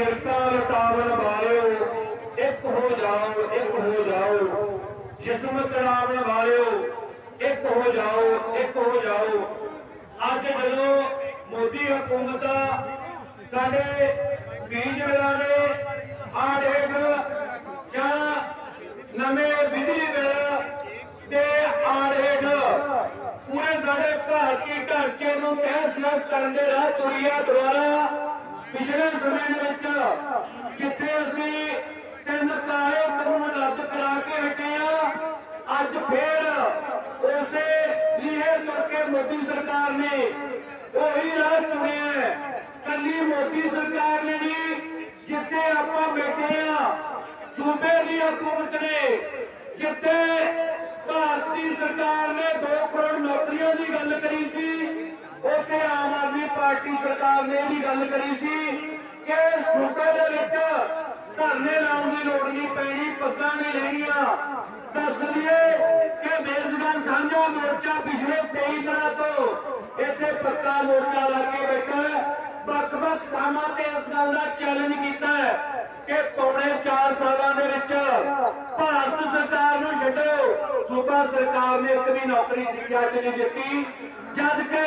ਕਿਰਤਾ ਲਟਾਵਣ ਵਾਲਿਓ, ਇੱਕ ਹੋ ਜਾਓ, ਇੱਕ ਹੋ ਜਾਓ। ਜਿਸਮ ਤੜਾਵਣ ਵਾਲਿਓ, ਇੱਕ ਹੋ ਜਾਓ, ਇੱਕ ਹੋ ਜਾਓ। ਅੱਜ ਜਦੋਂ ਮੋਦੀ ਹਕੂਮਤ ਸਾਡੇ ਬੀਜ ਮਿਲਾਣੇ ਆੜੇਗ ਜਾਂ ਨਵੇਂ ਬਿਜਲੀ ਬਿੱਲ ਤੇ ਆੜੇਗ ਪੂਰੇ ਸਾਡੇ ਭਾਰਤੀ ਢਾਂਚੇ ਨੂੰ ਤਹਿਸ ਨਹਿਸ ਕਰਨ ਦੇ ਰਾਹ ਤੁਰਿਆ ਦੁਆਰਾ ਪਿਛਲੇ ਸਮੇਂ ਦੇ ਵਿੱਚ ਜਿੱਥੇ ਅਸੀਂ ਤਿੰਨ ਕਾਲੇ ਕਾਨੂੰਨ ਰੱਦ ਕਰਾ ਕੇ ਹਟੇ ਆ, ਅੱਜ ਫੇਰ ਉਸੇ ਲੀਹੇ ਕਰਕੇ ਮੋਦੀ ਸਰਕਾਰ ਨੇ ਉਹੀ ਰਾਹ ਚੁਣਿਆ ਹੈ। ਕੱਲੀ ਮੋਦੀ ਸਰਕਾਰ ਨੇ ਨਹੀਂ, ਜਿੱਥੇ ਆਪਾਂ ਬੈਠੇ ਆ, ਸੂਬੇ ਦੀ ਹਕੂਮਤ ਨੇ, ਜਿੱਥੇ ਭਾਰਤੀ ਸਰਕਾਰ ਨੇ 2 ਕਰੋੜ ਨੌਕਰੀਆਂ ਦੀ ਗੱਲ ਕਰੀ ਸੀ, ਉੱਥੇ ਆਮ ਆਦਮੀ ਪਾਰਟੀ ਸਰਕਾਰ ਨੇ ਵੀ ਗੱਲ ਕਰੀ ਸੀ ਕਿ ਸੂਬੇ ਦੇ ਵਿੱਚ ਧਰਨੇ ਲਾਉਣ ਦੀ ਲੋੜ ਨਹੀਂ ਪੈਣੀ, ਪੱਗਾਂ ਨਹੀਂ ਲੈਣੀਆਂ। ਦੱਸ ਦਈਏ ਕਿ ਬੇਰੁਜ਼ਗਾਰ ਸਾਂਝਾ ਮੋਰਚਾ ਪਿਛਲੇ 23 ਦਿਨਾਂ ਤੋਂ ਇੱਥੇ ਪੱਕਾ ਮੋਰਚਾ ਲਾ ਕੇ ਬੈਠਾ ਹੈ। ਵੱਖ-ਵੱਖ ਥਾਵਾਂ ਤੇ ਇਸ ਗੱਲ ਦਾ ਚੈਲੰਜ ਕੀਤਾ ਕਿ ਪੌਣੇ 4 ਸਾਲਾਂ ਦੇ ਵਿੱਚ ਭਾਰਤ ਸਰਕਾਰ ਨੂੰ ਛੱਡੋ। ਸੂਬਾ ਸਰਕਾਰ ਨੇ ਇੱਕ ਵੀ ਨੌਕਰੀ ਸਿੱਖਿਆ ਨਹੀਂ ਦਿੱਤੀ। ਜਦ ਕਿ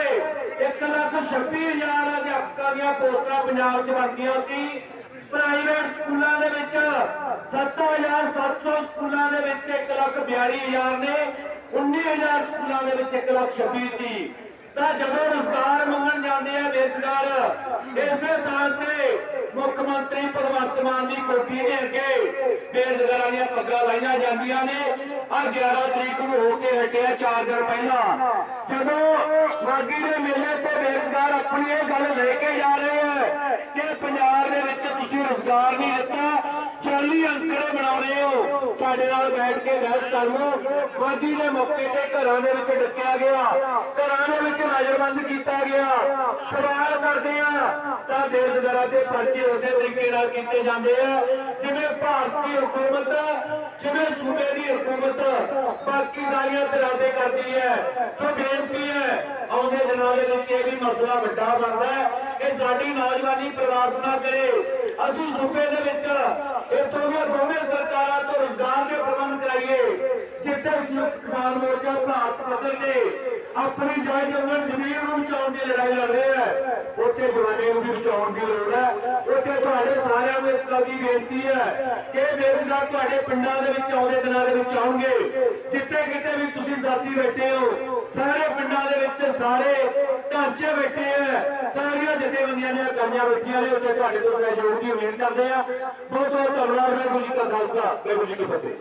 1 ਲੱਖ 26 ਹਜ਼ਾਰ ਅਧਿਆਪਕਾਂ ਦੀਆਂ ਪੋਸਟਾਂ ਪੰਜਾਬ 'ਚ ਬਣਦੀਆਂ ਸੀ। ਪ੍ਰਾਈਵੇਟ ਸਕੂਲਾਂ ਦੇ ਵਿੱਚ 7700 ਸਕੂਲਾਂ ਦੇ ਵਿੱਚ 1 ਲੱਖ 42000 ਨੇ 19000 ਸਕੂਲਾਂ ਦੇ ਵਿੱਚ 1 ਲੱਖ 26 ਸੀ। ਤਾਂ ਜਦੋਂ ਰੁਜ਼ਗਾਰ ਮੰਗਣ ਜਾਂਦੇ ਆ ਬੇਰੁਜ਼ਗਾਰ, ਇਸੇ ਥਾਂ ਤੇ ਮੁੱਖ ਮੰਤਰੀ ਭਗਵੰਤ ਮਾਨ ਦੀ ਕੋਠੀ ਦੇ ਅੱਗੇ ਬੇਰੁਜ਼ਗਾਰਾਂ ਦੀਆਂ ਪੱਗਾਂ ਲਾਈਆਂ ਜਾਂਦੀਆਂ ਨੇ। ਆ 11 ਤਰੀਕ ਨੂੰ ਹੋ ਕੇ ਹਟਿਆ 4 ਦਿਨ ਪਹਿਲਾਂ। ਜਦੋਂ ਮਾਗੀ ਦੇ ਮੇਲੇ ਤੇ ਬੇਰੁਜ਼ਗਾਰ ਆਪਣੀ ਇਹ ਗੱਲ ਲੈ ਕੇ ਜਾ ਰਹੇ ਹੈ ਕਿ ਪੰਜਾਬ ਦੇ ਵਿੱਚ ਤੁਸੀਂ ਰੁਜ਼ਗਾਰ ਨਹੀਂ ਦਿੱਤਾ 40 ਅੰਕੜੇ ਬਣਾਉਣੇ ਹੋ। ਸਾਡੇ ਨਾਲ ਬੈਠ ਕੇ ਬਹਿਸ ਕਰ ਲਓ। ਮਾਗੀ ਦੇ ਮੌਕੇ ਤੇ ਘਰਾਂ ਦੇ ਵਿੱਚ ਡੱਕਿਆ ਗਿਆ, ਘਰਾਂ ਦੇ ਵਿੱਚ ਨਜ਼ਰਬੰਦ ਕੀਤਾ ਗਿਆ। ਸਵਾਲ ਕਰਦੇ ਆ ਤਾਂ ਬੇਰੁਜ਼ਗਾਰਾਂ ਦੇ ਪਰਚੇ ਉਸੇ ਤਰੀਕੇ ਨਾਲ ਕੀਤੇ ਜਾਂਦੇ ਆ, ਜਿਵੇਂ ਭਾਰਤੀ ਹਕੂਮਤ, ਜਿਵੇਂ ਸੂਬੇ ਦੀ ਹਕੂਮਤ ਬਾਕੀ ਸਾਰੀਆਂ ਤਰਾਦੇ ਕਰਦੀ ਹੈ। ਸੋ ਦਿਨਾਂ ਇਹ ਵੀ ਮਸਲਾ ਵੱਡਾ ਬਣਦਾ ਹੈ ਕਿ ਸਾਡੀ ਨੌਜਵਾਨੀ ਪ੍ਰਵਾਸ ਨਾ ਕਰੇ। ਅਸੀਂ ਸੂਬੇ ਦੇ ਵਿੱਚ ਇੱਥੋਂ ਦੀਆਂ ਦੋਵੇਂ ਸਰਕਾਰਾਂ ਤੋਂ ਰੁਜ਼ਗਾਰ ਦੇ ਪ੍ਰਬੰਧ ਕਰਾਈਏ, ਜਿੱਥੇ ਕਿਸਾਨ ਮੋਰਚਾ ਭਾਰਤ ਪੱਧਰ ਤੇ ਆਪਣੀ ਜਾਇ ਜਮਨ ਜ਼ਮੀਨ ਨੂੰ ਬਚਾਉਣ ਦੀ ਲੜਾਈ ਲੜ ਰਿਹਾ ਹੈ। ਉੱਥੇ ਜਵਾਨੀ ਨੂੰ ਵੀ ਬਚਾਉਣ ਦੀ ਲੋੜ ਹੈ। ਉੱਥੇ ਤੁਹਾਡੇ ਸਾਰਿਆਂ ਨੂੰ ਇਸ ਗੱਲ ਦੀ ਬੇਨਤੀ ਹੈ ਕਿ ਇਹ ਬੇਰੁਜ਼ਗਾਰ ਤੁਹਾਡੇ ਪਿੰਡਾਂ ਦੇ ਵਿੱਚ ਆਉਂਦੇ ਦਿਨਾਂ ਦੇ ਵਿੱਚ ਆਉਣਗੇ। ਜਿੱਥੇ ਕਿਤੇ ਵੀ ਤੁਸੀਂ ਸਾਥੀ ਬੈਠੇ ਹੋ, ਸਾਰੇ ਪਿੰਡਾਂ ਦੇ ਵਿੱਚ ਸਾਰੇ ਢਾਂਚੇ ਬੈਠੇ ਆ। ਸਾਰੀਆਂ ਜਥੇਬੰਦੀਆਂ ਦੀਆਂ ਕਾਈਆਂ ਬੈਠੀਆਂ ਨੇ, ਉੱਥੇ ਤੁਹਾਡੇ ਤੋਂ ਸਹਿਯੋਗ ਦੀ ਉਮੀਦ ਕਰਦੇ ਆ। ਬਹੁਤ ਬਹੁਤ ਧੰਨਵਾਦ, ਵਾਹਿਗੁਰੂ ਜੀ ਕਾ ਖਾਲਸਾ, ਵਾਹਿਗੁਰੂ ਜੀ ਕੀ ਫਤਿਹ।